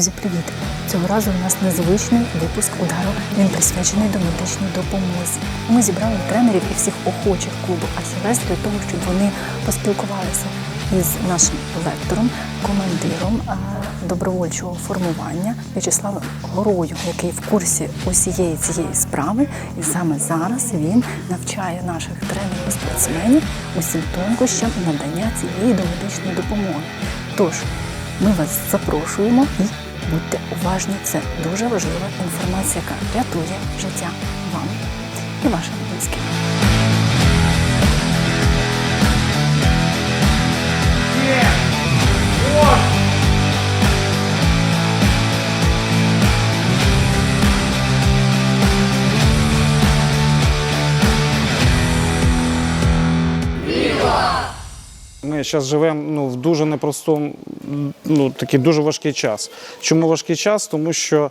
Друзі, привіт! Цього разу у нас незвичний випуск удару. Він присвячений до медичній допомозі. Ми зібрали тренерів і всіх охочих клубу Ахілес для того, щоб вони поспілкувалися із нашим лектором, командиром добровольчого формування В'ячеславом Горою, який в курсі усієї цієї справи. І саме зараз він навчає наших тренерів і спортсменів усім тонкощам надання цієї домедичної допомоги. Тож ми вас запрошуємо і будьте уважні. Це дуже важлива інформація, яка рятує життя вам і вашим близьким. Ми зараз живемо ну, в дуже непростому, ну такий дуже важкий час. Чому важкий час? Тому що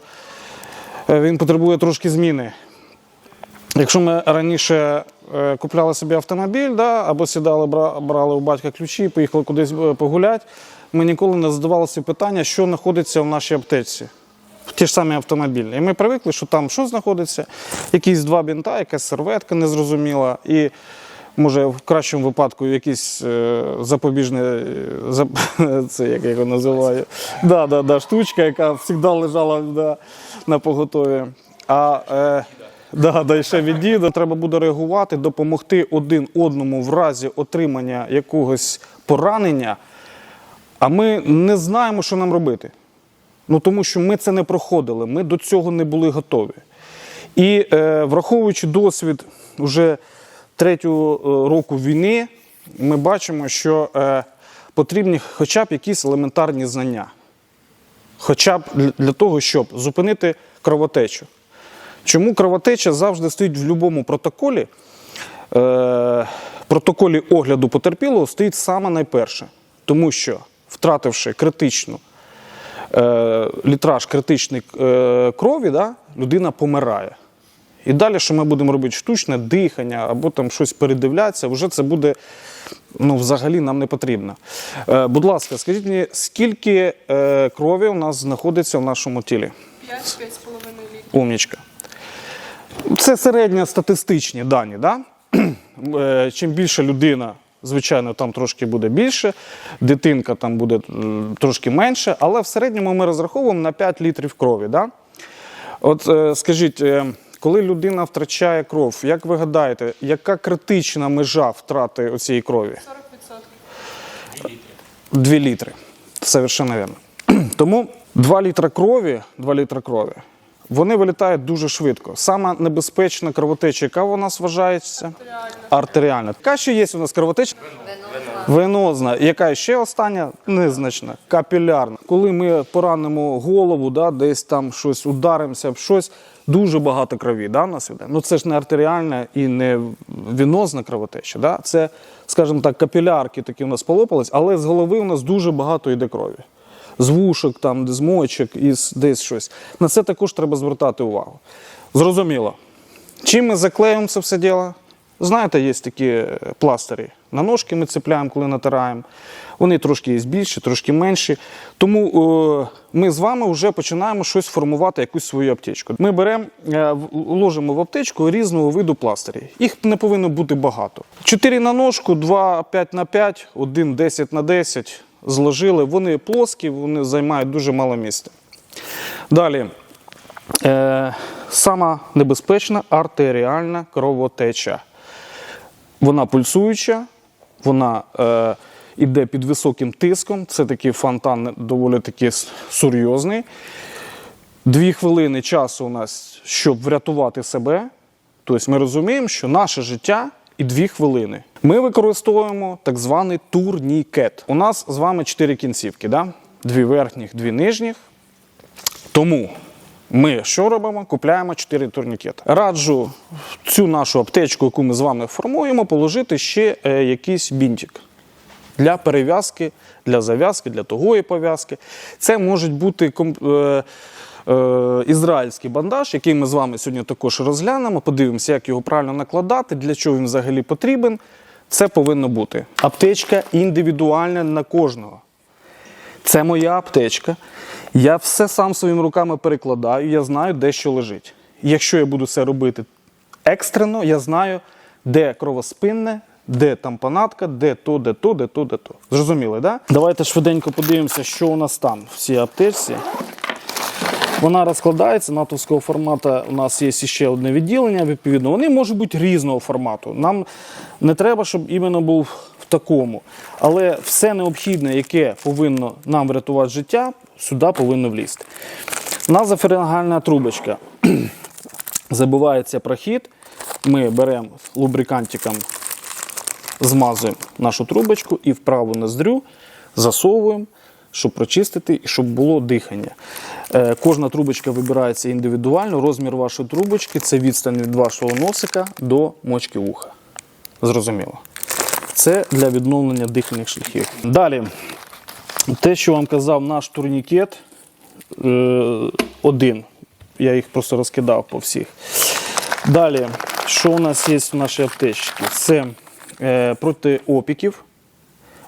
е, він потребує трошки зміни. Якщо ми раніше е, купляли собі автомобіль, да, або сідали, брали у батька ключі, поїхали кудись е, погуляти, ми ніколи не задавалися питання, що знаходиться в нашій аптечці. В ті ж самі автомобілі. І ми привикли, що там що знаходиться, якісь два бінта, якась серветка незрозуміла. І може в кращому випадку якісь е, запобіжне, е, зап- це як його називаю, да, да, да, штучка, яка завжди лежала да, на поготові. А е, да, да, ще від діда треба буде реагувати, допомогти один одному в разі отримання якогось поранення, а ми не знаємо, що нам робити. Ну тому що ми це не проходили, ми до цього не були готові. І е, враховуючи досвід уже третього е, року війни, ми бачимо, що е, потрібні хоча б якісь елементарні знання. Хоча б для- того, щоб зупинити кровотечу. Чому кровотеча завжди стоїть в будь-якому протоколі? Е, протоколі огляду потерпілого стоїть саме найперше. Тому що, втративши критичну літраж критичний е, крові, да, людина помирає. І далі, що ми будемо робити штучне дихання або там щось передивлятися, вже це буде ну, взагалі нам не потрібно. Е, будь ласка, скажіть мені, скільки е, крові у нас знаходиться в нашому тілі? 5-5,5 літрів. Умнічка. Це середньостатистичні дані. Да? Е, Чим більше людина, звичайно, там трошки буде більше, дитинка там буде е, трошки менше, але в середньому ми розраховуємо на 5 літрів крові. Да? От е, скажіть, коли людина втрачає кров, як ви гадаєте, яка критична межа втрати цієї крові? 40%. 2 літри. Совершенно верно. Тому 2 літра крові, 2 літра крові, вони вилітають дуже швидко. Сама небезпечна кровотеча, яка у нас вважається? Артеріальна. Яка ще є у нас кровотеча? Венозна. Яка ще остання? Незначна. Капілярна. Коли ми поранимо голову, да, десь там щось ударимося щось, дуже багато крові да, в нас іде. Ну це ж не артеріальна і не венозна кровотеча. Да? Це, скажімо так, капілярки такі у нас полопались, але з голови у нас дуже багато йде крові. З вушок, там, з мочок, із десь щось. На це також треба звертати увагу. Зрозуміло. Чим ми заклеїмо це все діло? Знаєте, є такі е, пластирі. На ножки ми цепляємо, коли натираємо. Вони трошки є більші, трошки менші. Тому е, ми з вами вже починаємо щось формувати, якусь свою аптечку. Ми беремо, е, ложимо в аптечку різного виду пластирі. Їх не повинно бути багато. 4 на ножку, 2 5 на 5, 1 10 на 10 зложили. Вони плоскі, вони займають дуже мало місця. Далі. Е, сама небезпечна артеріальна кровотеча. Вона пульсуюча, вона е, йде під високим тиском. Це такий фонтан доволі таки серйозний. Дві хвилини часу у нас, щоб врятувати себе. Тобто ми розуміємо, що наше життя і дві хвилини. Ми використовуємо так званий турнікет. У нас з вами чотири кінцівки, да? дві верхніх, дві нижніх. Тому ми що робимо? Купляємо 4 турнікети. Раджу цю нашу аптечку, яку ми з вами формуємо, положити ще е, якийсь бінтик для перев'язки, для зав'язки, для тугої пов'язки. Це можуть бути е, е, ізраїльський бандаж, який ми з вами сьогодні також розглянемо. Подивимося, як його правильно накладати, для чого він взагалі потрібен. Це повинно бути. Аптечка індивідуальна на кожного. Це моя аптечка. Я все сам своїми руками перекладаю, я знаю, де що лежить. Якщо я буду це робити екстрено, я знаю, де кровоспинне, де там панатка, де то, де то, де то, де то. Зрозуміли, так? Да? Давайте швиденько подивимося, що у нас там в цій аптечці. Вона розкладається натовського формату. У нас є ще одне відділення. Відповідно, вони можуть бути різного формату. Нам не треба, щоб іменно був в такому. Але все необхідне, яке повинно нам врятувати життя, сюди повинно влізти. Назофарингальна трубочка. Забивається прохід. Ми беремо лубрикантиком, змазуємо нашу трубочку і в праву ноздрю засовуємо, щоб прочистити і щоб було дихання. Е, Кожна трубочка вибирається індивідуально. Розмір вашої трубочки це відстань від вашого носика до мочки вуха. Зрозуміло. Це для відновлення дихальних шляхів. Далі, те, що вам казав наш турнікет, е, один. Я їх просто розкидав по всіх. Далі, що у нас є в нашій аптечці? Це е, проти опіків.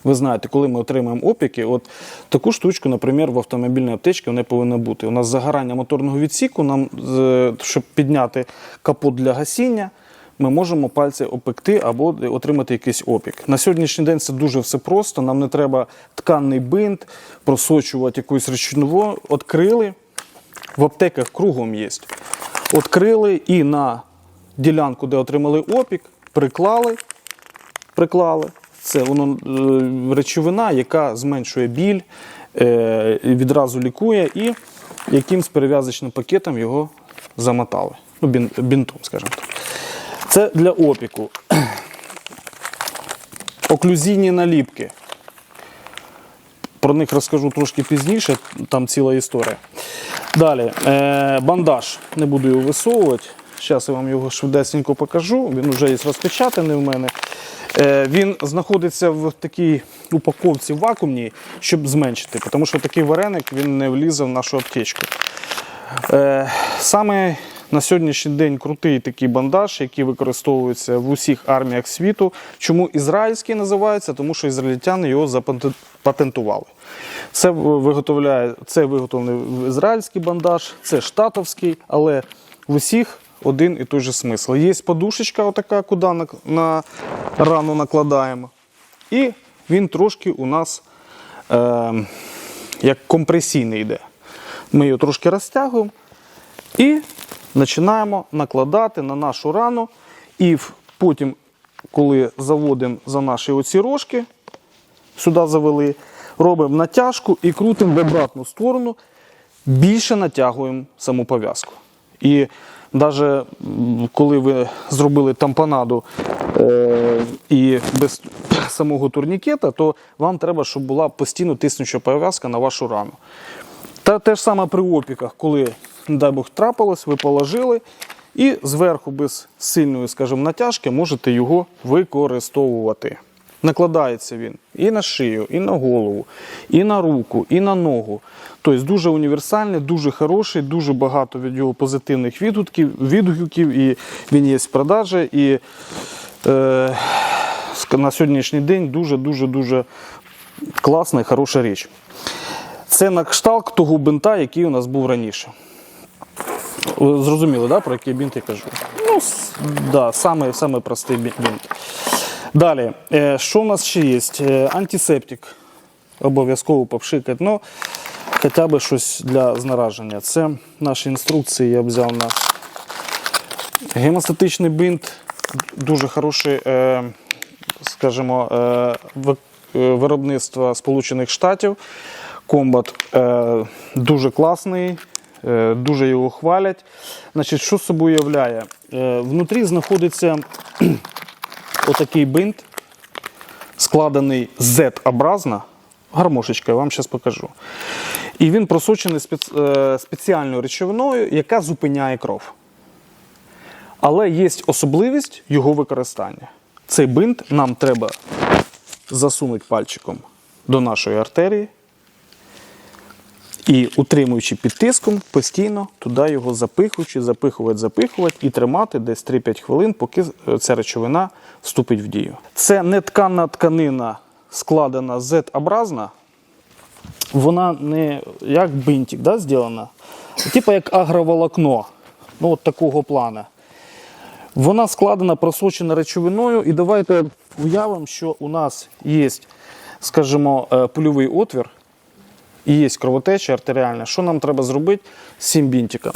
Ви знаєте, коли ми отримуємо опіки, от таку штучку, наприклад, в автомобільній аптечці вона повинна бути. У нас загорання моторного відсіку, нам, щоб підняти капот для гасіння, ми можемо пальці опекти або отримати якийсь опік. На сьогоднішній день це дуже все просто. Нам не треба тканний бинт, просочувати якусь речовину. Открили, в аптеках кругом є. Открили і на ділянку, де отримали опік, приклали, приклали. Це воно е, речовина, яка зменшує біль, е, відразу лікує, і якимсь перев'язочним пакетом його замотали. Ну, бінтом, скажімо так. Це для опіку. Оклюзійні наліпки. Про них розкажу трошки пізніше, там ціла історія. Далі, е, бандаж. Не буду його висовувати. Зараз я вам його швидесенько покажу. Він вже є розпечатаний в мене. Е, він знаходиться в такій упаковці вакуумній, щоб зменшити, тому що такий вареник він не влізе в нашу аптечку. Е, саме на сьогоднішній день крутий такий бандаж, який використовується в усіх арміях світу. Чому ізраїльський називається? Тому що ізраїльтяни його запатентували. Це виготовляє це виготовлений ізраїльський бандаж, це штатовський, але в усіх один і той же смисл. Є подушечка, отака, куди на, на рану накладаємо. І він трошки у нас е, як компресійний йде. Ми його трошки розтягуємо і починаємо накладати на нашу рану. І потім, коли заводимо за наші оці рожки, сюди завели, робимо натяжку і крутимо в обратну сторону, більше натягуємо саму пов'язку. І навіть коли ви зробили тампонаду е, і без самого турнікета, то вам треба, щоб була постійно тиснуча пов'язка на вашу рану. Та те ж саме при опіках, коли, не дай Бог, трапилось, ви положили, і зверху без сильної, скажімо, натяжки можете його використовувати. Накладається він і на шию, і на голову, і на руку, і на ногу. Тобто дуже універсальний, дуже хороший, дуже багато від його позитивних відгуків, відгуків і він є в продажі. І е, на сьогоднішній день дуже-дуже дуже класна і хороша річ. Це на кшталт того бинта, який у нас був раніше. Зрозуміли, да, про який бінт я кажу? Ну, да, саме, саме простий бінт. Далі, е, що у нас ще є? Е, Антисептик. Обов'язково попшикати. Ну, хоча б щось для знараження. Це наші інструкції я взяв на гемостатичний бинт. Дуже хороший, е, скажімо, ви- виробництва Сполучених Штатів. Комбат дуже класний, дуже його хвалять. Значить, що собою являє? Е, внутрі знаходиться отакий бинт, складений Z-образно. Гармошечка, я вам зараз покажу. І він просочений спец- е, спеціальною речовиною, яка зупиняє кров. Але є особливість його використання. Цей бинт нам треба засунути пальчиком до нашої артерії і, утримуючи під тиском, постійно туди його запихуючи, запихувати, запихувати і тримати десь 3-5 хвилин, поки е, ця речовина вступить в дію. Це не тканна тканина, складена Z-образна, вона не як бинтик, да, зроблена, типу як агроволокно. Ну, от такого плана. Вона складена, просочена речовиною, і давайте уявимо, що у нас є, скажімо, е, пульовий отвір, і є кровотеча артеріальна. Що нам треба зробити з цим бінтиком?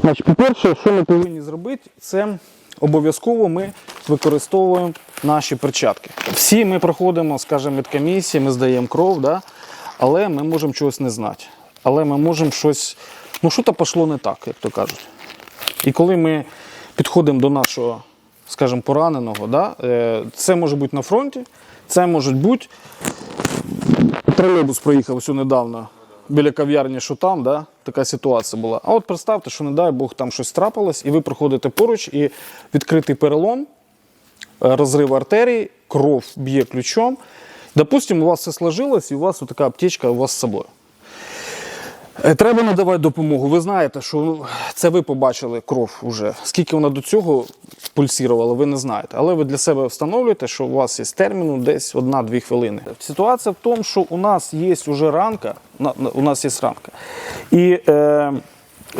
Значить, по-перше, що ми повинні зробити, це обов'язково ми використовуємо наші перчатки. Всі ми проходимо, скажімо, від комісії, ми здаємо кров, да? але ми можемо чогось не знати. Але ми можемо щось, ну що то пішло не так, як то кажуть. І коли ми підходимо до нашого, скажімо, пораненого, да, е, це може бути на фронті, це може бути. Тролейбус проїхав ось недавно біля кав'ярні, що там, да, така ситуація була. А от представте, що не дай Бог там щось трапилось, і ви проходите поруч, і відкритий перелом, е, розрив артерії, кров б'є ключом. Допустимо, у вас все сложилось, і у вас така аптечка у вас з собою. Е, Треба надавати допомогу. Ви знаєте, що ну, це ви побачили кров уже. Скільки вона до цього пульсірувала, ви не знаєте. Але ви для себе встановлюєте, що у вас є терміну десь 1-2 хвилини. Ситуація в тому, що у нас є вже ранка, у нас є ранка. І е,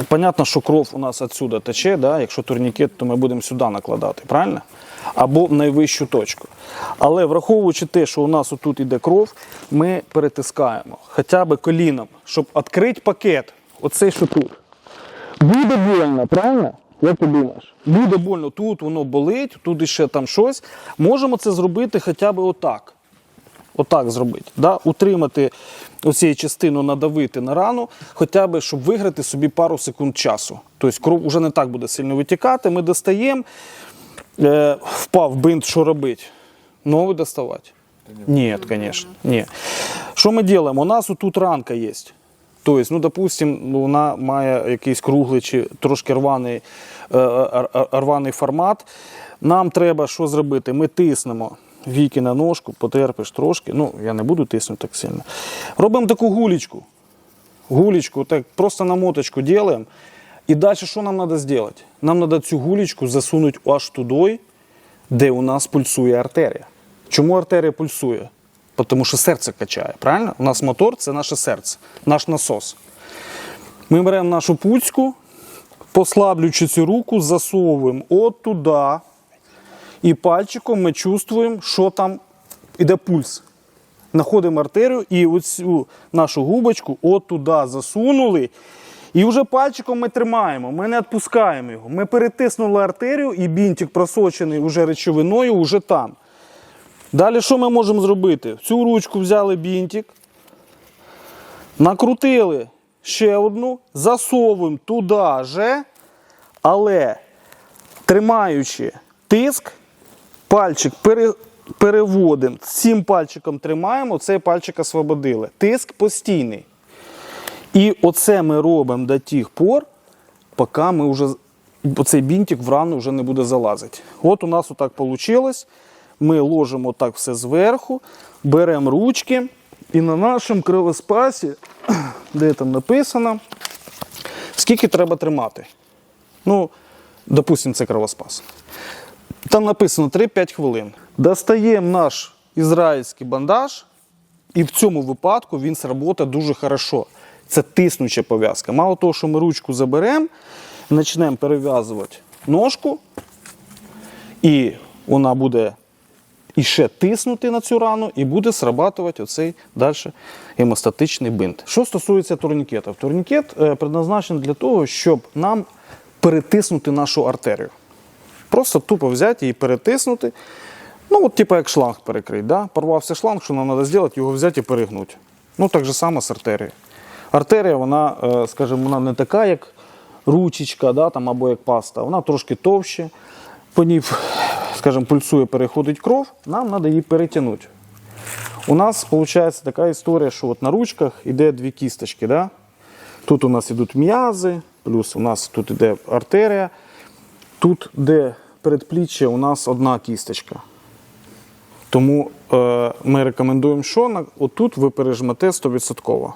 понятно, що кров у нас відсюди тече, да? якщо турнікет, то ми будемо сюди накладати, правильно? Або найвищу точку. Але враховуючи те, що у нас отут іде кров, ми перетискаємо хоча б коліном, щоб відкрити пакет, оцей що тут. Буде больно, правильно? Як ти думаєш? Буде больно, тут воно болить, тут іще там щось. Можемо це зробити хоча б отак. Отак зробити. Да? Утримати оцією частину, надавити на рану, хоча б, щоб виграти собі пару секунд часу. Тобто кров вже не так буде сильно витікати. Ми достаємо, е, впав бинт, що робити? Новий доставати? Ні, звісно. Ні. Що ми робимо? У нас тут ранка є. Тобто, ну, допустим, вона має якийсь круглий чи трошки рваний, е, р- рваний формат. Нам треба що зробити? Ми тиснемо віки на ножку, потерпиш трошки. Ну, я не буду тиснути так сильно. Робимо таку гулечку. Гулечку, так просто на моточку робимо. І далі що нам треба зробити? Нам треба цю гулечку засунути аж туди, де у нас пульсує артерія. Чому артерія пульсує? Тому що серце качає, правильно? У нас мотор це наше серце, наш насос. Ми беремо нашу пуцьку, послаблюючи цю руку, засовуємо от туди. І пальчиком ми чувствуємо, що там іде пульс. Знаходимо артерію і оцю нашу губочку от туди засунули. І вже пальчиком ми тримаємо, ми не відпускаємо його. Ми перетиснули артерію і бінтик просочений уже речовиною, уже там. Далі що ми можемо зробити? В цю ручку взяли бінтик, накрутили ще одну, засовуємо туди же, але тримаючи тиск, пальчик пере, переводимо, цим пальчиком тримаємо, цей пальчик освободили. Тиск постійний. І оце ми робимо до тих пор, поки ми вже оцей бінтик в рану вже не буде залазити. От у нас отак вийшло. Ми ложимо так все зверху, беремо ручки і на нашому кривоспасі, де там написано, скільки треба тримати. Ну, допустимо, це кровоспас. Там написано 3-5 хвилин. Достаємо наш ізраїльський бандаж, і в цьому випадку він сработає дуже хорошо. Це тиснуча пов'язка. Мало того, що ми ручку заберемо, почнемо перев'язувати ножку, і вона буде іще тиснути на цю рану, і буде срабатувати оцей далі гемостатичний бинт. Що стосується турнікетів, турнікет е, предназначений для того, щоб нам перетиснути нашу артерію. Просто тупо взяти і перетиснути. Ну, от, типу, як шланг перекрити. Да? Порвався шланг, що нам треба зробити, його взяти і перегнути. Ну, так же само з артерією. Артерія, вона, е, скажімо, вона не така, як ручечка, да, там, або як паста, вона трошки товще. По ній, скажімо, пульсує, переходить кров, нам треба її перетягнути. У нас виходить така історія, що от на ручках йде дві кісточки. Да? Тут у нас йдуть м'язи, плюс у нас тут йде артерія. Тут, де передпліччя, у нас одна кісточка. Тому е, ми рекомендуємо, що отут ви пережмете 100%.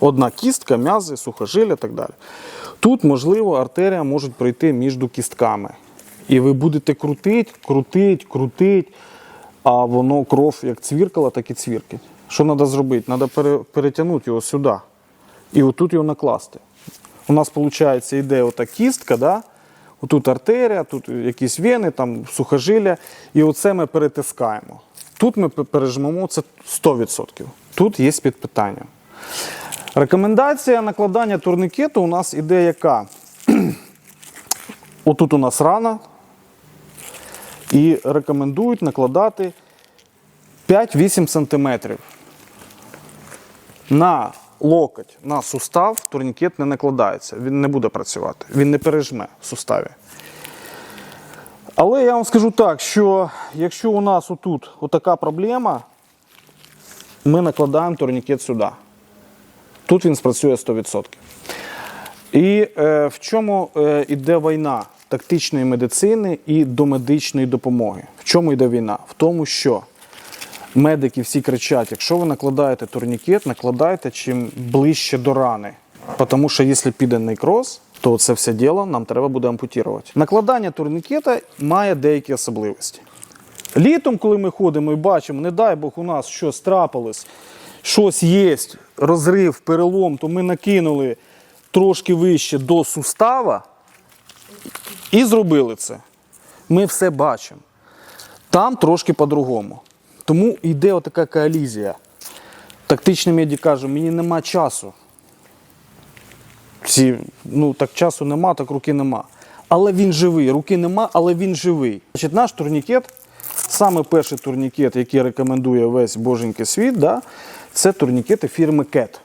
Одна кістка, м'язи, сухожилля і так далі. Тут, можливо, артерія може пройти між кістками. І ви будете крутити, крутити, крутити, а воно кров як цвіркала, так і цвіркить. Що треба зробити? Треба перетягнути його сюди. І отут його накласти. У нас, виходить, йде ота кістка, да? отут артерія, тут якісь вени, там сухожилля. І оце ми перетискаємо. Тут ми пе- пережмемо це 100%. Тут є під питанням. Рекомендація накладання турнікету у нас іде яка? Отут у нас рана. І рекомендують накладати 5-8 см. На локоть, на сустав турнікет не накладається. Він не буде працювати. Він не пережме в суставі. Але я вам скажу так, що якщо у нас отут отака проблема, ми накладаємо турнікет сюди. Тут він спрацює 100%. І е, в чому е, йде війна тактичної медицини і домедичної допомоги? В чому йде війна? В тому, що медики всі кричать: якщо ви накладаєте турнікет, накладайте чим ближче до рани. Тому що якщо піде некроз, то це все діло нам треба буде ампутувати. Накладання турнікета має деякі особливості. Літом, коли ми ходимо і бачимо, не дай Бог, у нас щось трапилось, щось є, розрив, перелом, то ми накинули трошки вище до сустава і зробили це. Ми все бачимо. Там трошки по-другому. Тому йде отака коалізія. Тактичний медик каже, мені нема часу. Всі, ну так часу нема, так руки нема. Але він живий. Руки нема, але він живий. Значить, наш турнікет, саме перший турнікет, який рекомендує весь боженький світ, да, це турнікети фірми CAT.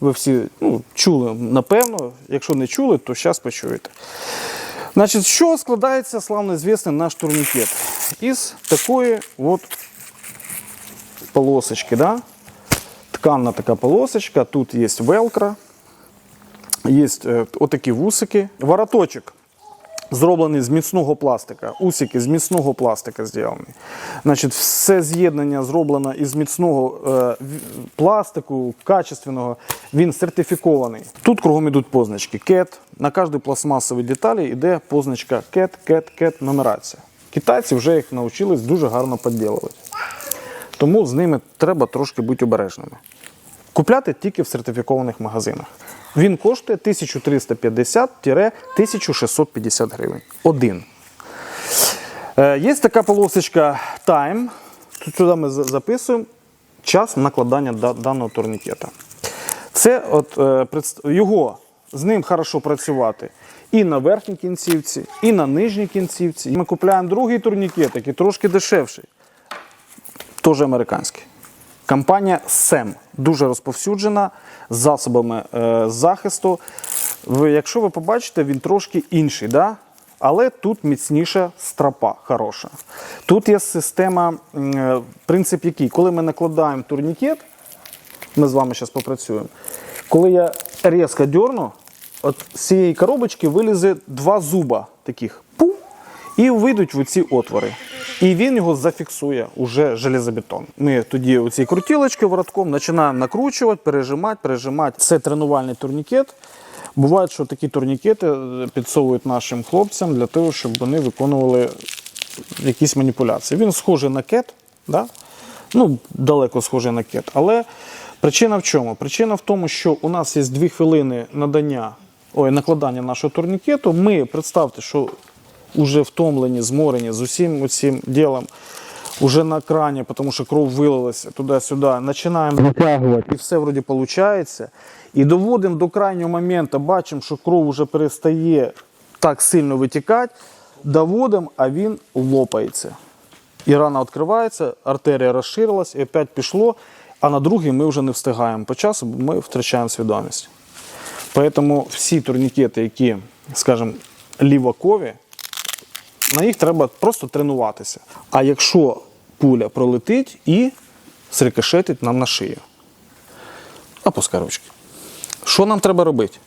Ви всі ну, чули, напевно. Якщо не чули, то зараз почуєте. Значить, що складається славнозвісний наш турнікет? Із такої от полосочки, да? тканна така полосочка, тут є велкро, є е, отакі вусики, вороточок. Зроблений з міцного пластика, усики з міцного пластика зроблені. Значить, все з'єднання зроблено із міцного е, пластику, качественного, він сертифікований. Тут кругом йдуть позначки CAT. На кожній пластмасовій деталі йде позначка CAT, CAT, CAT, нумерація. Китайці вже їх навчились дуже гарно підділувати. Тому з ними треба трошки бути обережними. Купляти тільки в сертифікованих магазинах. Він коштує 1350-1650 гривень. Один. Е, Є така полосочка Time. Тут сюди ми записуємо час накладання даного турнікета. Це от, е, його, з ним хорошо працювати і на верхній кінцівці, і на нижній кінцівці. Ми купуємо другий турнікет, який трошки дешевший теж американський. Компанія SEM дуже розповсюджена з засобами е, захисту. Якщо ви побачите, він трошки інший, да? але тут міцніша стропа хороша. Тут є система, е, принцип який, коли ми накладаємо турнікет, ми з вами зараз попрацюємо. Коли я різко дерну, от з цієї коробочки вилізе два зуба таких. Пу, і вийдуть в ці отвори. І він його зафіксує уже железобетон. Ми тоді оці крутілочки воротком починаємо накручувати, пережимати, пережимати. Це тренувальний турнікет. Буває, що такі турнікети е, підсовують нашим хлопцям для того, щоб вони виконували якісь маніпуляції. Він схожий на кет, да? ну, далеко схожий на кет. Але причина в чому? Причина в тому, що у нас є дві хвилини надання, ой, накладання нашого турнікету. Ми, представте, що вже втомлені, зморені з усім цим ділом, уже на крані, тому що кров вилилася туди-сюди, починаємо витягувати, і все вроді виходить. І доводимо до крайнього моменту, бачимо, що кров вже перестає так сильно витікати, доводимо, а він лопається. І рана відкривається, артерія розширилась, і опять пішло, а на другий ми вже не встигаємо по часу, бо ми втрачаємо свідомість. Тому всі турнікети, які, скажімо, лівакові, на їх треба просто тренуватися. А якщо пуля пролетить і срикошетить нам на шию. Опускай ручки. Що нам треба робити?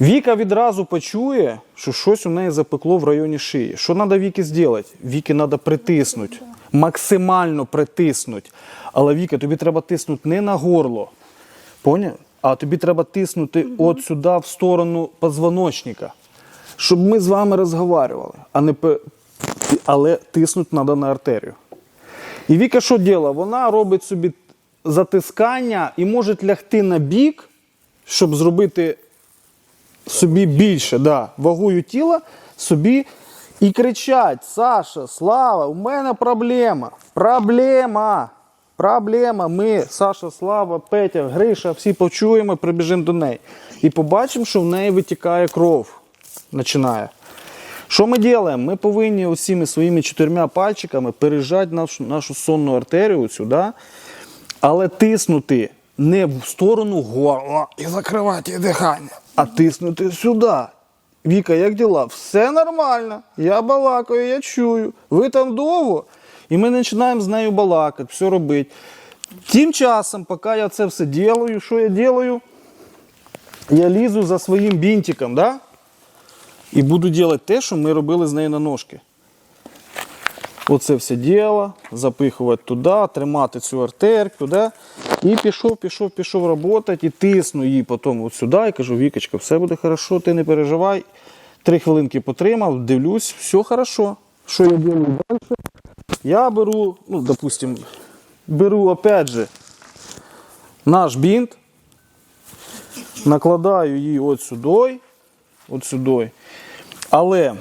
Віка відразу почує, що щось у неї запекло в районі шиї. Що треба Віки зробити? Віки треба притиснути, максимально притиснути. Але Віка, тобі треба тиснути не на горло, поняв? а тобі треба тиснути от сюди, в сторону позвоночника, щоб ми з вами розговорювали, а не але тиснути треба на артерію. І Віка що робить? Вона робить собі затискання і можуть лягти на бік, щоб зробити собі більше, да, вагою тіла собі і кричать: Саша, Слава, у мене проблема. Проблема. Проблема. Ми, Саша, Слава, Петя, Гриша, всі почуємо, прибіжимо до неї. І побачимо, що в неї витікає кров. Починає. Що ми робимо? Ми повинні усіми своїми чотирма пальчиками пережати нашу, нашу сонну артерію сюди, але тиснути не в сторону горла і закривати дихання, а тиснути сюди. Віка, як діла? Все нормально. Я балакаю, я чую. Ви там довго. І ми починаємо з нею балакати, все робити. Тим часом, поки я це все ділаю, що я роблю? Я лізу за своїм бінтиком, да? І буду робити те, що ми робили з нею на ножки. Оце все діло, запихувати туди, тримати цю артерку, да? і пішов, пішов, пішов працювати, і тисну її потім от сюди, і кажу, Вікочка, все буде хорошо, ти не переживай. Три хвилинки потримав, дивлюсь, все хорошо. Що я роблю далі? Я беру, ну, допустим, беру опять же наш бінт, накладаю її от сюди, от сюди. Але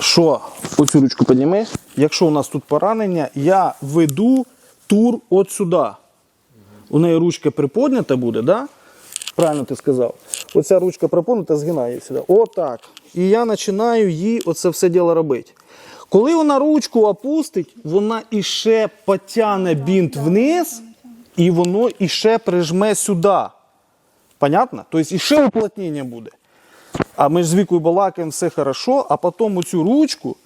що оцю ручку підніми, якщо у нас тут поранення, я веду тур от сюди. У неї ручка приподнята буде, да? Правильно ти сказав. Оця ручка приподнята, згинаю її сюди. Отак. І я починаю їй оце все діло робити. Коли вона ручку опустить, вона іще потягне бінт вниз, і воно іще прижме сюди. Понятно? Тобто іще уплотнення буде. А ми ж з вікою балакаємо, все хорошо, а потім оцю ручку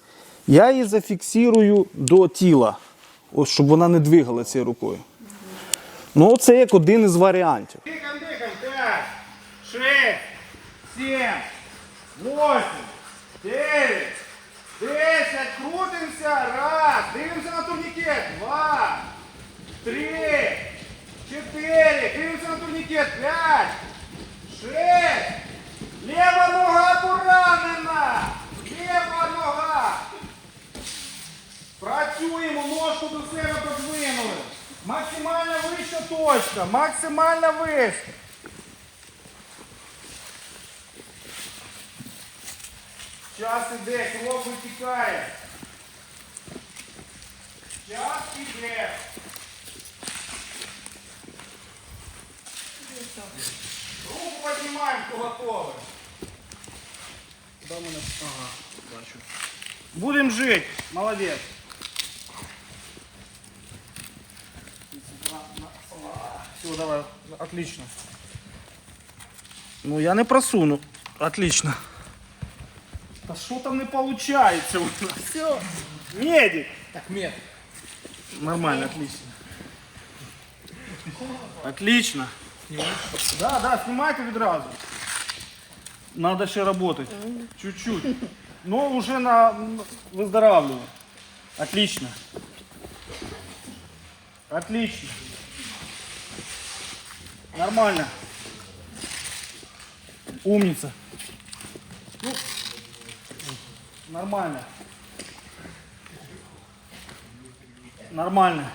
я її зафіксую до тіла, ось, щоб вона не двигала цією рукою. Ну, це як один із варіантів. Дихаем, дихаем. Пять, шесть, семь, восемь, девять, десять. Крутимся. Раз. Дивимося на турникет. Два, три, четыре. Дивимося на турникет. Пять, шесть. Лева нога поранена. Лева нога. Працюємо, ножку до себе подвинули. Максимально вища точка, максимально вище. Час іде, кров витікає. Час іде. Руку піднімаємо, хто готовий. Ага, бачу. Будемо жити. Молодець. Все, давай. Отлично. Ну, я не просуну. Отлично. Та що там не виходить у нас? Все. Медик. Так, мед. Нормально, отлично. Отлично. Да, да, знімайте відразу. Надо ще работать. Чуть-чуть. Но уже на выздоравливание. Отлично. Отлично. Нормально. Умница. Ну, Нормально. Нормально.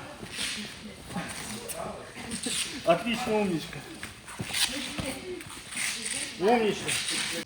Отлично, умничка. Умничка.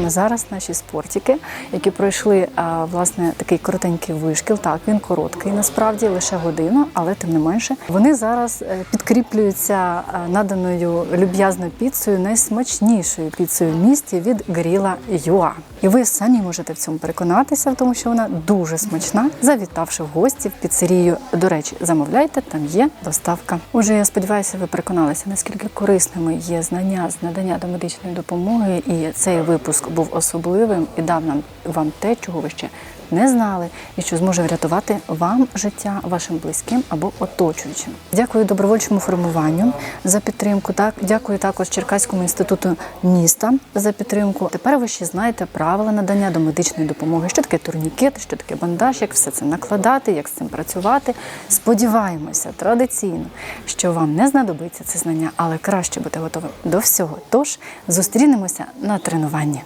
Саме зараз наші спортики, які пройшли власне такий коротенький вишкіл. Так, він короткий, насправді лише годину, але тим не менше. Вони зараз е, підкріплюються наданою люб'язною піцею, найсмачнішою піцею в місті від Гріла Юа. І ви самі можете в цьому переконатися, в тому що вона дуже смачна, завітавши в гості в піцерію. До речі, замовляйте, там є доставка. Отже, я сподіваюся, ви переконалися, наскільки корисними є знання з надання до медичної допомоги, і цей випуск був особливим і дав нам вам те, чого ви ще не знали і що зможе врятувати вам життя, вашим близьким або оточуючим. Дякую добровольчому формуванню за підтримку. Так, дякую також Черкаському інституту міста за підтримку. Тепер ви ще знаєте правила надання домедичної допомоги, що таке турнікет, що таке бандаж, як все це накладати, як з цим працювати. Сподіваємося традиційно, що вам не знадобиться це знання, але краще бути готовим до всього. Тож зустрінемося на тренуванні.